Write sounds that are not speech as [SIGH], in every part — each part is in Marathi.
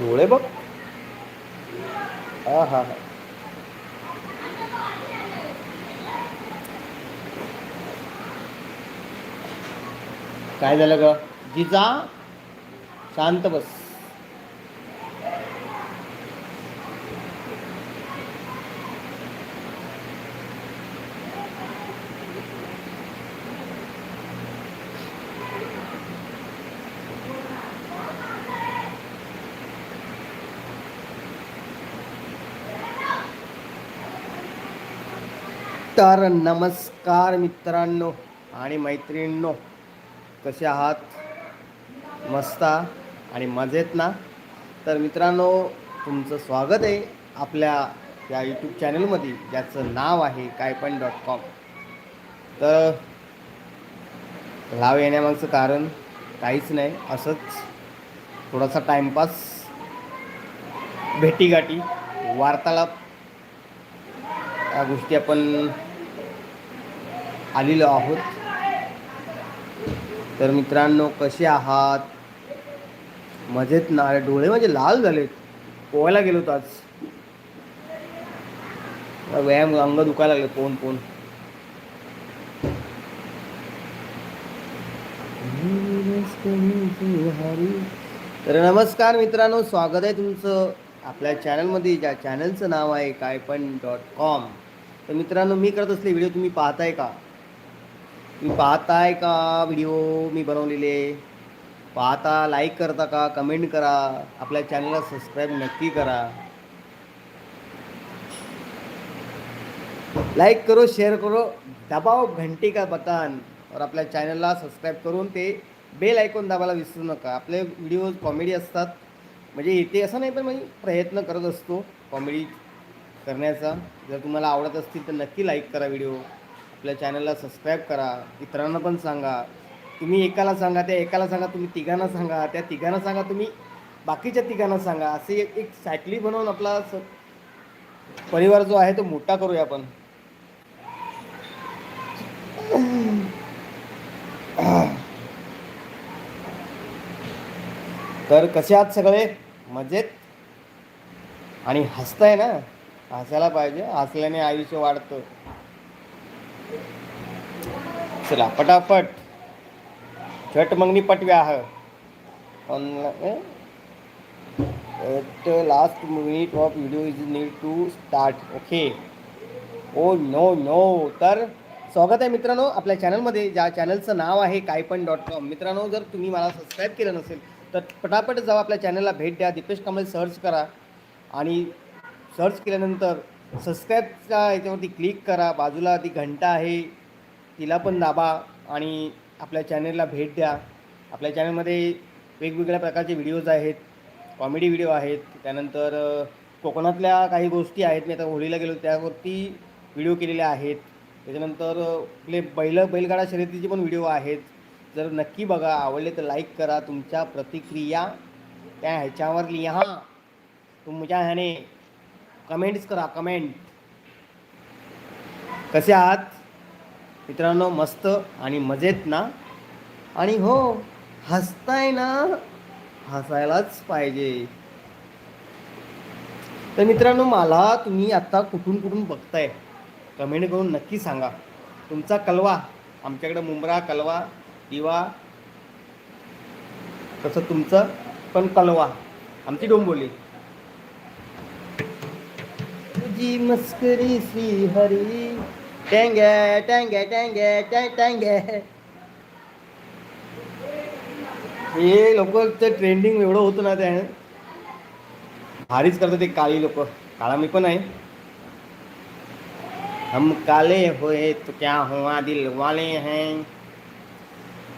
डोळे बघ. हा हा हा. काय झालं ग? जिजा शांत बस. तर नमस्कार मित्रांनो आणि मैत्रिणींनो कसे आहात? मस्त आणि मजेत ना? तर मित्रांनो तुमचं स्वागत आहे आपल्या या यूट्यूब चॅनलमध्ये ज्याचं नाव आहे काय पण डॉट कॉम. तर लाव येण्यामागचं कारण काहीच नाही असंच थोडासा टाईमपास भेटीगाठी वार्तालाप या गोष्टी आपण आलेलो आहोत. तर मित्रांनो कसे आहात? मजेत ना? डोळे माझे लाल झालेत. पोहायला गेलो होतो आज. व्यायाम अंग दुखायला लागले पोहून पोहून. तर नमस्कार मित्रांनो स्वागत आहे तुमचं आपल्या चॅनलमध्ये. ज्या चॅनलचं नाव आहे काय पण डॉट कॉम. तर मित्रांनो मी करत असले व्हिडिओ तुम्ही पाहताय का? तुम्ही पाहताय का व्हिडिओ मी बनवलेले? पाहता लाईक करता का? कमेंट करा. आपल्या चॅनलला सबस्क्राईब नक्की करा. लाईक करो शेअर करो. दबाव घंटी का बटन. और आपल्या चॅनलला सबस्क्राईब करून ते बेल ऐकून दाबायला विसरू नका. आपले व्हिडिओज कॉमेडी असतात. म्हणजे येते असं नाही पण मी प्रयत्न करत असतो कॉमेडी करण्याचा. जर तुम्हाला आवडत असतील तर नक्की लाईक करा व्हिडिओ आपल्या चॅनलला सबस्क्राईब करा इतरांना पण सांगा. तुम्ही एकाला सांगा त्या एकाला सांगा तुम्ही तिघांना सांगा त्या तिघांना सांगा तुम्ही बाकीच्या तिघांना सांगा. असे एक एक सायकली बनवून आपला परिवार जो आहे तो मोठा करूया आपण. तर कसे आहात सगळे? मजेत? आणि हसताय ना? हसायला पाहिजे. हसल्याने आयुष्य वाढतं. चला पटापट. छट मंगनी पटव्या at last minute of video is need to start okay oh no no तर स्वागत आहे मित्रांनो आपल्या चॅनलमध्ये ज्या चॅनलचं नाव आहे काय पण डॉट कॉम मित्रांनो जर तुम्ही मला सबस्क्राईब केलं नसेल तर पटापट जाऊ आपल्या चॅनलला भेट द्या. दीपेश कांबळे सर्च करा. आणि सर्च केल्यानंतर सबस्क्राईबच्या याच्यावरती क्लिक करा. बाजूला ती घंटा आहे. तिला पण दाबा आणि आपल्या चॅनलला भेट द्या. आपल्या चॅनलमध्ये वेगवेगळ्या प्रकारचे व्हिडिओज आहेत कॉमेडी व्हिडिओ आहेत. त्यानंतर कोकणातल्या काही गोष्टी आहेत. मी आता होळीला गेलो त्यावरती व्हिडिओ केलेले आहेत. त्याच्यानंतर आपले बैल बैलगाडा शर्यतीचे पण व्हिडिओ आहेत. जर नक्की बघा आवडले तर लाईक करा. तुमच्या प्रतिक्रिया त्या ह्याच्यावर लिहा. तुमच्या ह्याने कमेंट्स करा. कमेंट कसे आहात? मित्रांनो मस्त आणि मजेत ना? आणि हो हसताय ना? हसायलाच पाहिजे. तर मित्रांनो मला तुम्ही आत्ता कुठून कुठून बघताय कमेंट करून नक्की सांगा. तुमचा कलवा आमच्याकडे मुंब्रा कलवा दिवा तसं तुमचं पण कलवा. आमची डोंबोली. तुझी मस्करी श्री हरी टँगे टँगे टँगे टॅ टँगे हे लोक ते ट्रेंडिंग एवढं होतं ना त्या भारीच करतात ते काळी लोक. काळा मी पण आहे. हम काले होय तो क्या हुआ दिल वाले हैं.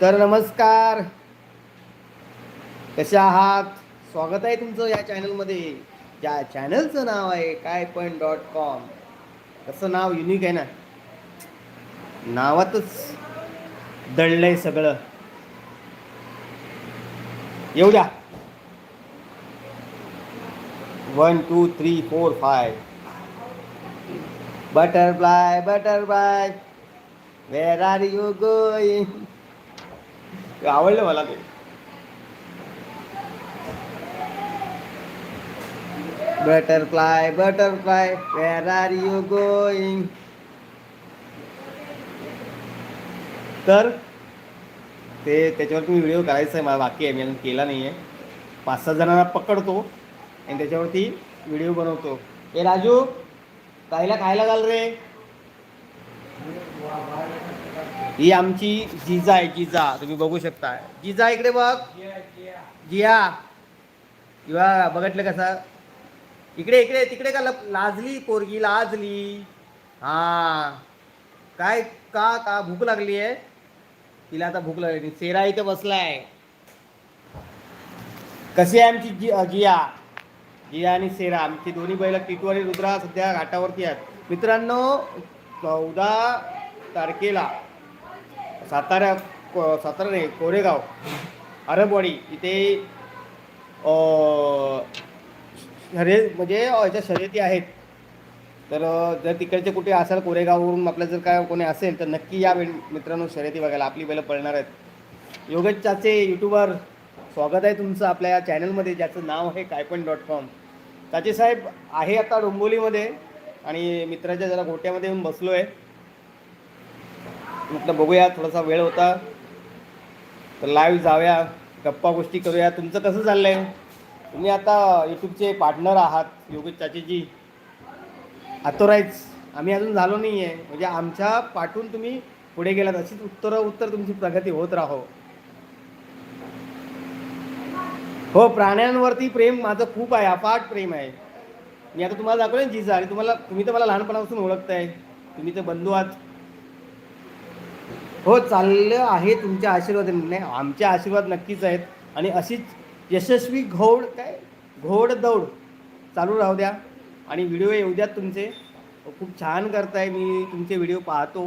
तर नमस्कार. कसे आहात? स्वागत आहे तुमचं या चॅनलमध्ये या चॅनलचं नाव आहे काय पण डॉट कॉम तसं नाव युनिक आहे ना. नावातच दळलंय सगळं. येऊ द्या. One two three four five butterfly butterfly where are you going आवडलं मला ते. Butterfly butterfly where are you going तर ते त्याच्यावर तुम्ही व्हिडिओ करायचा आहे मला बाकी आहे मी अजून केला नाही आहे पाच सहा जणांना पकडतो आणि त्याच्यावरती व्हिडिओ बनवतो. ए राजू कायला खायला घाल रे. ही आमची जिजा आहे जिजा. तुम्ही बघू शकता. जिजा इकडे बघ. जिया. किंवा बघितलं कसा? इकडे इकडे तिकडे का लाजली पोरगी लाजली. हा. काय का का भूक लागली आहे? तिला आता भूक लागली सेरा इथे बसलाय. कशी आहे आमची जि जिया? जिया आणि सेरा. आमची दोन्ही बैल टिटू आणि रुद्रा सध्या घाटावरती आहेत. मित्रांनो चौदा तारखेला सातारा सातारा नाही कोरेगाव अरबवाडी इथे अं, शर्यत म्हणजे याच्या शर्यती आहेत. तर जर तिकडचे कुठे असाल कोरेगाववरून आपलं जर काय कोणी असेल तर नक्की या मित्रांनो शर्यती बघायला. आपली बैलं पळणार आहेत. योगेश चाचे यूट्यूबर स्वागत आहे तुमचं आपल्या या चॅनलमध्ये ज्याचं नाव आहे कायपण डॉट कॉम. चाचे साहेब आहे आता डोंबोलीमध्ये आणि मित्राच्या जरा गोट्यामध्ये येऊन बसलो आहे म्हटलं बघूया थोडासा वेळ होता. तर लाईव्ह जाऊया गप्पा गोष्टी करूया. तुमचं कसं चाललं आहे तुम्ही आता यूट्यूबचे पार्टनर आहात योगेश चाचेजी. अथोराईज आम्ही अजून झालो नाही आहे म्हणजे आमच्या पाठून तुम्ही पुढे गेलात. अशीच उत्तर उत्तर तुमची प्रगती होत राहो. हो प्राण्यांवरती प्रेम माझं खूप आहे. अफाट प्रेम आहे. मी आता तुम्हाला दाखवलं ना जिजा. आणि तुम्हाला तुम्ही तर मला लहानपणापासून ओळखताय. तुम्ही तर बंधू आहात. हो चाललं आहे तुमच्या आशीर्वाद. नाही आमचे आशीर्वाद नक्कीच आहेत. आणि अशीच यशस्वी घोड काय? घोड दौड चालू राहू द्या. आणि व्हिडिओ येऊ द्यात तुमचे. खूप छान करताय मी तुमचे व्हिडिओ पाहतो.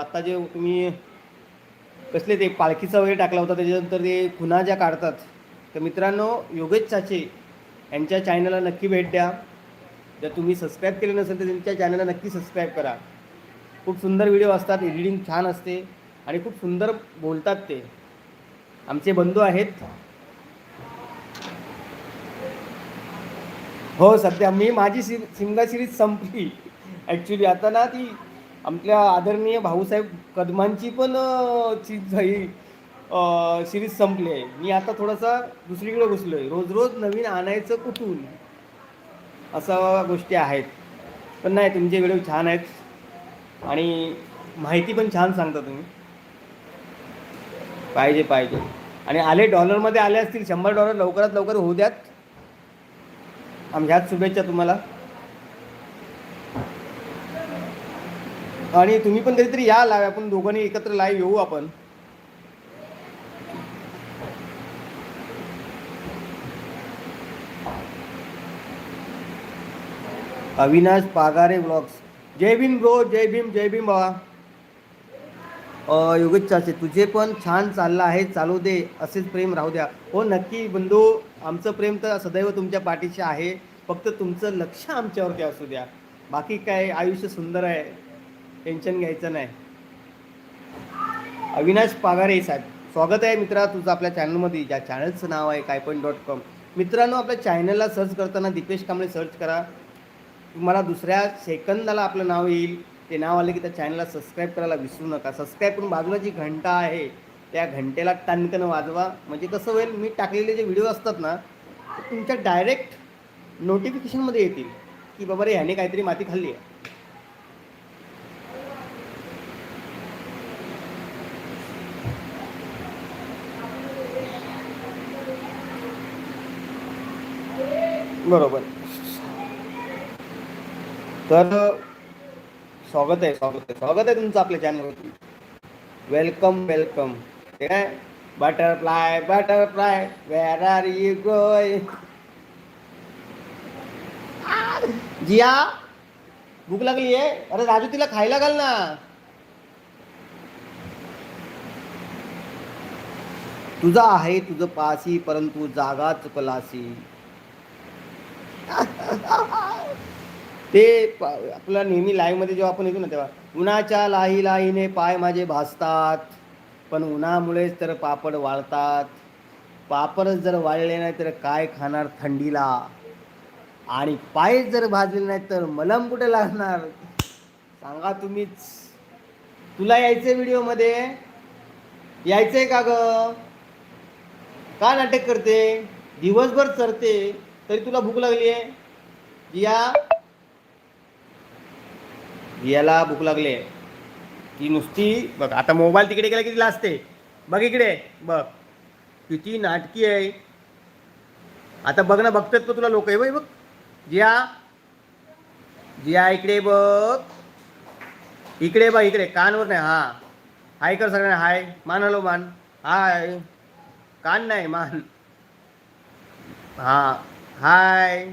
आत्ता जे तुम्ही कसले ते पालखीचा वगैरे टाकला होता त्याच्यानंतर ते खुना ज्या काढतात तर मित्रांनो योगेश चाचे यांच्या चॅनलला नक्की भेट द्या. जर तुम्ही सबस्क्राईब केले नसेल तर त्यांच्या चॅनलला नक्की सबस्क्राईब करा. खूप सुंदर व्हिडिओ असतात एडिटिंग छान असते आणि खूप सुंदर बोलतात ते. आमचे बंधू आहेत. हो सध्या मी माझी सि सिमला सिरीज संपली. ॲक्च्युली आता ना ती आपल्या आदरणीय भाऊसाहेब कदमांची पण चीज झाली ही सिरीज संपली आहे. मी आता थोडासा दुसरीकडे घुसलो आहे रोज रोज नवीन आणायचं कुठून? असा गोष्टी आहेत. पण नाही तुमचे व्हिडिओ छान आहेत. आणि माहिती पण छान सांगता तुम्ही. पाहिजे पाहिजे. आणि आले डॉलरमध्ये आले असतील शंभर डॉलर लवकरात लवकर होऊ द्यात. आमच्याच शुभेच्छा तुम्हाला. आणि तुम्ही पण कधीतरी या लाईव्ह आपण दोघांनी एकत्र लाईव्ह येऊ आपण. अविनाश पागारे ब्लॉग्स जय भीम ब्रो जय भीम जय भीम बाबा. अ, योगेश तुझे पण छान चाललं आहे चालू दे असेच प्रेम राहू द्या. हो नक्की बंधू आमचं प्रेम तर सदैव तुमच्या पाठीशी आहे. फक्त तुमचं लक्ष आमच्यावरती असू द्या. बाकी काय आयुष्य सुंदर आहे. टेन्शन घ्यायचं नाही. अविनाश पागारे साहेब स्वागत आहे मित्रा तुझं आपल्या चॅनलमध्ये ज्या चॅनलचं नाव आहे काय पण डॉट कॉम मित्रांनो आपल्या चॅनलला सर्च करताना दीपेश कांबळे सर्च करा. तुम्हाला दुसऱ्या सेकंदाला आपलं नाव येईल. ते नाव आलं की त्या चॅनलला सबस्क्राईब करायला विसरू नका. सबस्क्राईब करून बाजूला जी घंटा आहे त्या घंटेला टणकन वाजवा. म्हणजे कसं होईल मी टाकलेले जे व्हिडिओ असतात ना ते तुमच्या डायरेक्ट नोटिफिकेशनमध्ये येतील की बाबा रे ह्याने काहीतरी माती खाल्ली आहे. बरोबर. तर स्वागत आहे स्वागत आहे. स्वागत आहे तुमचं आपल्या चॅनलवरती वेलकम वेलकम ठीक आहे? Butterfly butterfly where are you गोय जिया भूक लागली आहे? अरे राजू तिला खायला घाल ना. तुझा आहे तुझं पासी परंतु जागा चुकलासी [LAUGHS] ते प- आपला नेहमी लाईव्हमध्ये जेव्हा आपण येतो ना तेव्हा उन्हाच्या लाही लाहीने पाय माझे भासतात पण उन्हामुळेच तर पापड वाळतात. पापडच जर वाळले नाही तर काय खाणार थंडीला? आणि पाय जर भाजले नाही तर मलम कुठे लागणार? सांगा तुम्हीच. तुला यायचंय व्हिडिओमध्ये यायचंय का ग? का नाटक करते? दिवसभर चरते? तरी तुला भूक लागली आहे या जियाला भूक लागली आहे. ती नुसती बघ आता मोबाईल तिकडे गेला किती लाजते. बघ इकडे बघ. किती नाटकी आहे. आता बघ ना बघतात का तुला लोक? आहे बघ बघ. जिया. जिया इकडे बघ. इकडे बघ इकडे. कानवर नाही हा. हाय कर सगळ्यांना हाय. मान हलो मान. हाय. कान नाही मान. हा. हाय.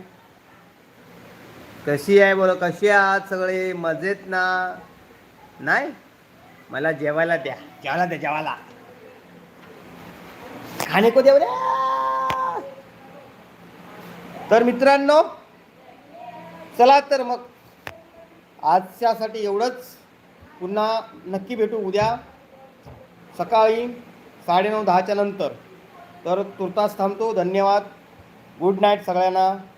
कशी आहे बोल कशी आहात सगळे? मजेत ना? नाही? मला जेवायला द्या. जेवायला द्या जेवायला. खाणे को देऊ द्या तर मित्रांनो चला तर मग. आजच्यासाठी एवढंच. पुन्हा नक्की भेटू उद्या. सकाळी साडेनऊ दहाच्या नंतर. तर तुर्तास थांबतो. धन्यवाद. गुड नाईट सगळ्यांना.